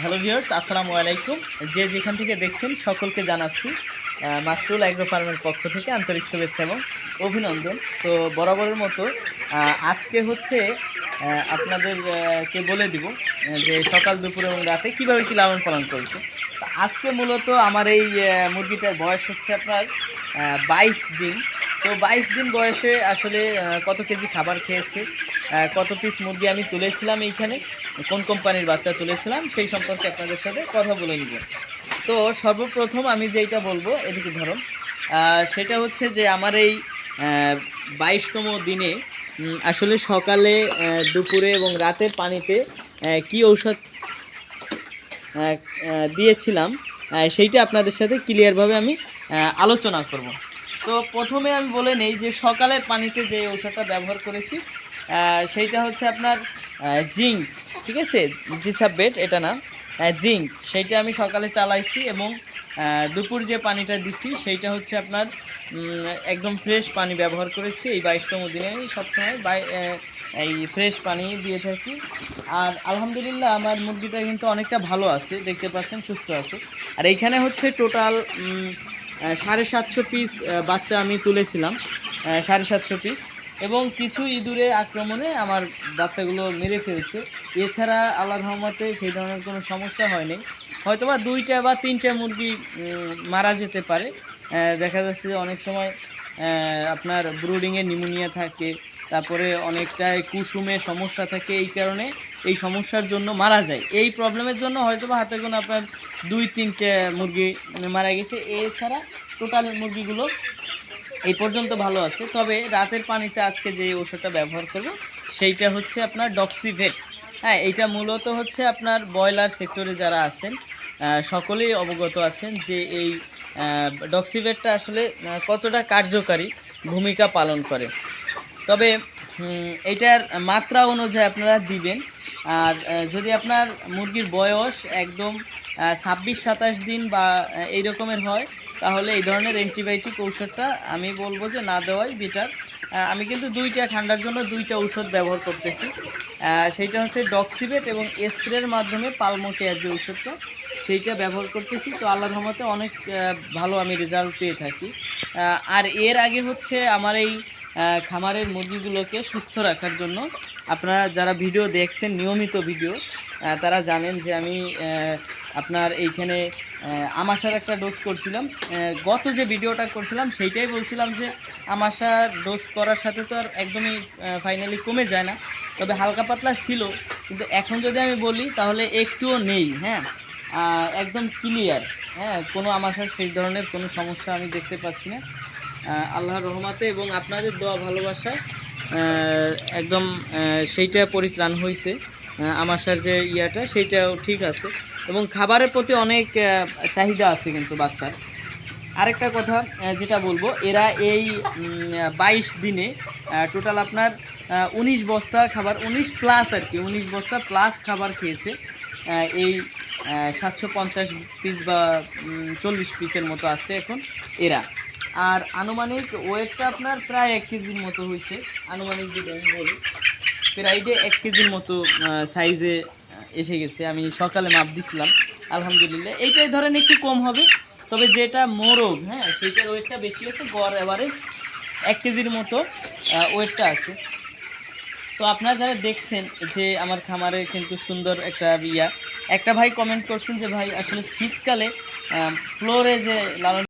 Hello viewers আসসালামু আলাইকুম। যে যেখান থেকে দেখছেন সকলকে জানাচ্ছি মাসরুল অ্যাগ্রো ফার্মের পক্ষ থেকে আন্তরিক শুভেচ্ছা এবং অভিনন্দন। তো বরাবরের মতো আজকে হচ্ছে আহ, আপনাদের আহ, কে বলে দিব যে সকাল দুপুর এবং রাতে কীভাবে কী লালন পালন করেছে। আজকে মূলত আমার এই মুরগিটার বয়স হচ্ছে আপনার বাইশ দিন। তো বাইশ দিন বয়সে আসলে কত কেজি খাবার খেয়েছে কত পিস মুরগি আমি তুলেছিলাম এইখানে কোন কোম্পানির বাচ্চা তুলেছিলাম সেই সম্পর্কে আপনাদের সাথে কথা বলে নিব। তো সর্বপ্রথম আমি যেইটা বলব এদিকে আহ, সেটা হচ্ছে যে আমার এই বাইশতম দিনে আসলে সকালে দুপুরে এবং রাতের পানিতে কি ঔষধ দিয়েছিলাম সেইটা আপনাদের সাথে ক্লিয়ারভাবে আমি আলোচনা করব। তো প্রথমে আমি বলে নেই যে সকালের পানিতে যে ঔষধটা ব্যবহার করেছি সেইটা হচ্ছে আপনার জিঙ্ক, ঠিক আছে? জিছাপ বেড, এটা না জিঙ্ক, সেইটা আমি সকালে চালাইছি এবং দুপুর যে পানিটা দিছি, সেইটা হচ্ছে আপনার একদম ফ্রেশ পানি ব্যবহার করেছি। এই বাইশতম দিনে সবসময় বাই এই ফ্রেশ পানি দিয়ে থাকি। আর আলহামদুলিল্লাহ আমার মুরগিটা কিন্তু অনেকটা ভালো আছে, দেখতে পাচ্ছেন, সুস্থ আছে। আর এইখানে হচ্ছে টোটাল সাড়ে সাতশো পিস বাচ্চা আমি তুলেছিলাম সাড়ে সাতশো পিস। এবং কিছু ইঁদুরে আক্রমণে আমার বাচ্চাগুলো মেরে ফেলছে। এছাড়া আল্লাহর রহমতে সেই ধরনের কোনো সমস্যা হয়নি। হয়তোবা দুইটা বা তিনটা মুরগি মারা যেতে পারে। দেখা যাচ্ছে অনেক সময় আপনার ব্রুডিংয়ে নিউমোনিয়া থাকে, তারপরে অনেকটাই কুসুমে সমস্যা থাকে, এই কারণে এই সমস্যার জন্য মারা যায়। এই প্রবলেমের জন্য হয়তো বা হাতে কোনো আপনার দুই, তিনটে মুরগি মারা গেছে। এছাড়া টোটাল মুরগিগুলো এই পর্যন্ত ভালো আছে। তবে রাতের পানিতে আজকে যে ওষুধটা ব্যবহার করব, সেইটা হচ্ছে আপনার ডক্সিভেট। হ্যাঁ এইটা মূলত হচ্ছে আপনার ব্রয়লার সেক্টরে যারা আছেন সকলেই অবগত আছেন যে এই ডক্সিভেটটা আসলে কতটা কার্যকারী ভূমিকা পালন করে। তবে এটার মাত্রা অনুযায়ী আপনারা দিবেন। আর যদি আপনার মুরগির বয়স একদম ছাব্বিশ সাতাশ দিন বা এই রকমের হয় তাহলে এই ধরনের অ্যান্টিবায়োটিক ঔষধটা আমি বলব যে না দেওয়াই বেটার আমি কিন্তু দুইটা, ঠান্ডার জন্য দুইটা ঔষধ ব্যবহার করতেছি। সেইটা হচ্ছে ডক্সিবেট এবং স্প্রের মাধ্যমে পালমোকেয়ার যে ঔষধটা, সেইটা ব্যবহার করতেছি। তো আল্লাহর রহমতে অনেক ভালো আমি রেজাল্ট পেয়ে থাকি। আর এর আগে হচ্ছে আমার এই খামারের মুরগিগুলোকে সুস্থ রাখার জন্য আপনারা যারা ভিডিও দেখছেন, নিয়মিত ভিডিও তারা জানেন যে আমি আপনার এইখানে আমাশার একটা ডোজ করছিলাম। গত যে ভিডিওটা করছিলাম, সেইটাই বলছিলাম যে আমাশার ডোজ করার সাথে তো আর একদমই ফাইনালি কমে যায় না। তবে হালকা পাতলা ছিল, কিন্তু এখন যদি আমি বলি, তাহলে একটুও নেই হ্যাঁ? একদম ক্লিয়ার হ্যাঁ? কোনো আমাশার সেই ধরনের কোনো সমস্যা আমি দেখতে পাচ্ছি না। আল্লাহর রহমাতে এবং আপনাদের দোয়া ভালোবাসায় আহ, একদম সেইটা পরিত্রাণ হয়েছে আমাশার যে ইয়াটা সেইটাও ঠিক আছে। এবং খাবারের প্রতি অনেক চাহিদা আছে কিন্তু বাচ্চার। আরেকটা কথা যেটা বলব এরা এই বাইশ দিনে টোটাল আপনার উনিশ বস্তা খাবার উনিশ প্লাস আর কি উনিশ বস্তা প্লাস খাবার খেয়েছে এই সাতশো পঞ্চাশ পিস বা চল্লিশ পিসের মতো আছে এখন এরা। আর আনুমানিক ওয়েটটা আপনার প্রায় এক কেজির মতো হয়েছে আনুমানিক যদি আমি বলি প্রায়টে এক কেজির মতো সাইজে এসে গেছে। আমি সকালে মাপ দিছিলাম, আলহামদুলিল্লাহ। এইটাই ধরেন একটু কম হবে, তবে যেটা মোরগ হ্যাঁ সেইটার ওয়েটটা বেশি আছে গড় এভারেজ এক কেজির মতো ওয়েটটা আছে। তো আপনারা যারা দেখছেন যে আমার খামারে কিন্তু সুন্দর একটা ইয়া, একটা ভাই কমেন্ট করছেন যে, ভাই, আসলে শীতকালে ফ্লোরে যে লালন